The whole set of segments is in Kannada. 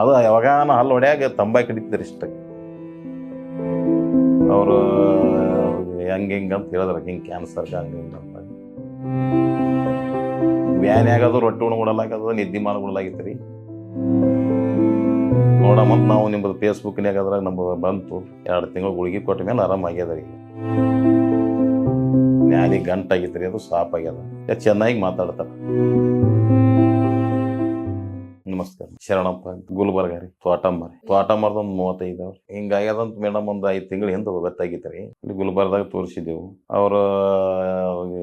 ಅದು ಯಾವಾಗ ಹಲ್ಲು ಹೊಡ್ಯಾಗ ತಂಬಾಯಿ ಹಿಡಿತಿದ್ರು ಇಷ್ಟ ಅವರು ಹೆಂಗೆ ಹಿಂಗೆ ಅಂತ ಹೇಳಿದ್ರು, ಹಿಂಗೆ ಕ್ಯಾನ್ಸರ್ ಹಂಗೆ ಹಿಂಗೆ ಅಂತ. ಬ್ಯಾನ್ಯಾಗ ಅದು ರೊಟ್ಟಿ ಉಣ್ಣು ಕೊಡಲಾಗದ ನಿದ್ದೆ ಮಾಡಿ ನೋಡಮ್ಮ ರೀ ಮತ್ತು ನಾವು ನಿಮ್ಮದು ಫೇಸ್ಬುಕ್ನ್ಯಾಗ ಅದ್ರಾಗ ನಮ್ಮ ಬಂತು, ಎರಡು ತಿಂಗಳು ಗುಳಿಗೆ ಕೊಟ್ಟ ಮೇಲೆ ಆರಾಮಾಗ್ಯದ ರೀ. ಗಂಟಾಗಿತ್ತು ರೀ ಅದು ಸಾಪ್ ಆಗ್ಯದ. ಚೆನ್ನಾಗಿ ಮಾತಾಡ್ತಾರ. ನಮಸ್ಕಾರ. ಶರಣಪ್ಪ. ಗುಲ್ಬರ್ಗ ರೀ. ತ್ವಾಟಂಬ ರೀ. ತ್ವಾಟಂಬರ್ದ ಒಂದು ಮೂವತ್ತೈದು ಅವ್ರಿ. ಹಿಂಗಾಗ್ಯದಂತ ಮೇಡಮ್ ಒಂದು ಐದು ತಿಂಗಳು ಹಿಂದೆ ಗೊತ್ತಾಗಿತ್ತು ರೀ. ಇಲ್ಲಿ ಗುಲ್ಬರ್ದಾಗ ತೋರಿಸಿದೆವು. ಅವ್ರು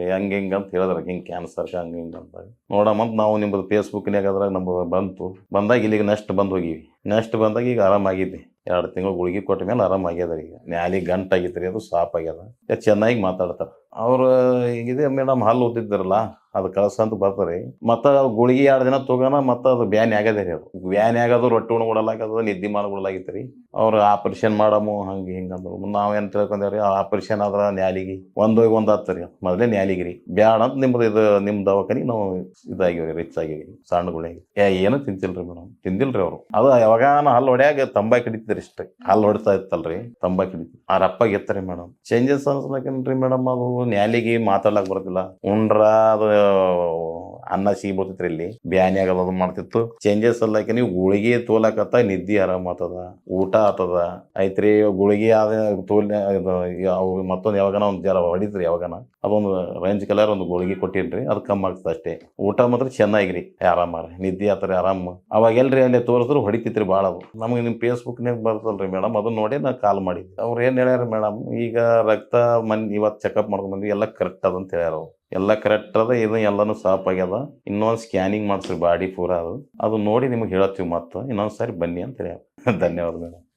ಹೆಂಗೆ ಹಿಂಗೆ ಅಂತ ಹೇಳಿದ್ರೆ ಹಿಂಗೆ ಕ್ಯಾನ್ಸರ್ ಹಂಗೆ ಹಿಂಗೆ ಅಂತ. ನೋಡಮ್ಮಂತ ನಾವು ನಿಮ್ಮದು ಫೇಸ್ಬುಕ್ನ್ಯಾಗ ಅದ್ರಾಗ ನಮ್ಗೆ ಬಂತು. ಬಂದಾಗ ಇಲ್ಲಿಗೆ ನೆಕ್ಸ್ಟ್ ಬಂದು ಹೋಗಿವಿ. ನೆಕ್ಸ್ಟ್ ಬಂದಾಗ ಈಗ ಆರಾಮಾಗಿದ್ದೆ ಎರಡು ತಿಂಗಳು ಗುಳಿಗೆ ಕೊಟ್ಟ ಮೇಲೆ ಆರಾಮಾಗ್ಯದ ಈಗ. ನ್ಯಾಲಿ ಗಂಟಾಗಿತ್ತು ರೀ ಅದು, ಸಾಪ್ ಆಗ್ಯದ. ಚೆನ್ನಾಗಿ ಮಾತಾಡ್ತಾರೆ. ಅವರು, ಹಿಂಗಿದೆ ಮೇಡಮ್, ಹಲ್ಲು ಓದಿದ್ರಲ್ಲ ಅದು ಕಳಸ ಅಂತ ಬರ್ತಾರೆ ಅದು ಗುಳಿಗೆ ಎರಡು ದಿನ ತಗೋಣ ಮತ್ತೆ ಅದು ಬ್ಯಾನ್ ಆಗದೆ ರೀ ಅದು. ಬ್ಯಾನ್ ಆಗೋದು, ರೊಟ್ಟಿ ಕೊಡಲಾಗದು, ನಿದ್ದೆ ಮಾಡಿ ಕೊಡಲಾಗಿತ್ತು ರೀ. ಅವ್ರು ಆಪರೇಷನ್ ಮಾಡಮು, ಹಂಗೆ ಹಿಂಗೆ ಅಂದ್ರು. ನಾವೇನು ತಿಳ್ಕೊಂಡೇವ್ರಿ ಆಪರೇಷನ್ ಆದ್ರೆ ನ್ಯಾಲಿಗೆ. ಒಂದು ಹೋಗಿ ಒಂದು ಹತ್ತು ರೀ ಮೊದಲೇ ನ್ಯಾಲಿಗೆ ರೀ. ಬ್ಯಾಡ ಅಂತ ನಿಮ್ದು ಇದು ನಿಮ್ಮ ದವಾಖಾನಿ ನಾವು ಇದಾಗಿವ್ರಿ ರಿಚ್ ಆಗಿವಿ ಸಣ್ಣಗಳಿಗೆ ಏ, ಏನು ತಿಂತಿಲ್ರಿ ಮೇಡಮ್ ತಿಂದಿಲ್ರಿ ಅವರು. ಅದು ಯಾವಾಗಾನ ಹಲ್ಲು ಹೊಡ್ಯಾಗ ತಂಬಾಕಿ ಹಿಡಿತಿದ್ರಿ ಇಷ್ಟ. ಹಲ್ಲು ಹೊಡಿತಾ ಇತ್ತಲ್ರಿ, ತಂಬಾಕಿ ಹಿಡಿತಿ ಆ ರಪ್ಪಾಗ ಎತ್ತರಿ ಮೇಡಮ್ ಚೇಂಜಸ್ ರೀ ಮೇಡಮ್ ಅದು ನ್ಯಾಲಿಗೆ ಮಾತಾಡ್ಲಾಕ್ ಬರ್ತಿಲ್ಲ ಉಂಡ್ರ ಅದು ಅನ್ನ ಸಿಗ್ಬೋತಿತ್ರಿ ಇಲ್ಲಿ. ಬ್ಯಾನ್ಯಾಗ ಅದು ಮಾಡ್ತಿತ್ತು. ಚೇಂಜಸ್ ಅಲ್ಲಕ್ಕೆ ನೀವು ಗುಳಿಗೆ ತೋಲಕತ್ತ ನಿದ್ದಿ ಆರಾಮ ಆತದ ಊಟ ಆತದ ಐತ್ರಿ ಗುಳಿಗೆ ಆದ ತೋಲ್ ಮತ್ತೊಂದು ಯಾವಾಗನ ಒಂದು ಜರ ಹೊಡಿತ್ರಿ ಯಾವಾಗನ. ಅದೊಂದು ರೇಂಜ್ ಕಲರ್ ಒಂದು ಗುಳಿಗೆ ಕೊಟ್ಟಿನ್ರಿ. ಅದು ಕಮ್ಮಿ ಆಗ್ತದೆ ಅಷ್ಟೇ. ಊಟ ಮಾತ್ರ ಚೆನ್ನಾಗಿರಿ. ಆರಾಮಾರ ನಿದ್ದೆ ಆತರ ಆರಾಮ. ಅವಾಗ ಎಲ್ರಿ ಅಲ್ಲಿ ತೋರಿಸಿದ್ರು ಹೊಡಿತಿತ್ರಿ ಭಾಳ ಅದು. ನಮಗೆ ನಿಮ್ಮ ಫೇಸ್ಬುಕ್ನಾಗ ಬರ್ತಲ್ರಿ ಮೇಡಮ್. ಅದನ್ನ ನೋಡಿ ನಾ ಕಾಲ್ ಮಾಡಿದ್ವಿ ಅವ್ರು ಏನು ಹೇಳ್ಯಾರ ಮೇಡಮ್? ಈಗ ರಕ್ತ ಮನ್ ಇವತ್ತು ಚೆಕಪ್ ಮಾಡ್ಕೊಂಡು ಬಂದ್ವಿ. ಎಲ್ಲ ಕರೆಕ್ಟ್ ಅದಂತ ಹೇಳ್ಯಾರ ಅವ್ರು. ಎಲ್ಲ ಕರೆಕ್ಟ್ ಅದ, ಇದು ಎಲ್ಲಾನು ಸಾಫ್ ಆಗ್ಯದ. ಇನ್ನೊಂದು ಸ್ಕ್ಯಾನಿಂಗ್ ಮಾಡಿಸ್ರಿ ಬಾಡಿ ಪೂರ ಅದು. ಅದು ನೋಡಿ ನಿಮಗೆ ಹೇಳತ್ತೀವಿ ಮತ್ತೆ ಇನ್ನೊಂದು ಸಾರಿ ಬನ್ನಿ ಅಂತ ಹೇಳಿ. ಧನ್ಯವಾದ ಮೇಡಮ್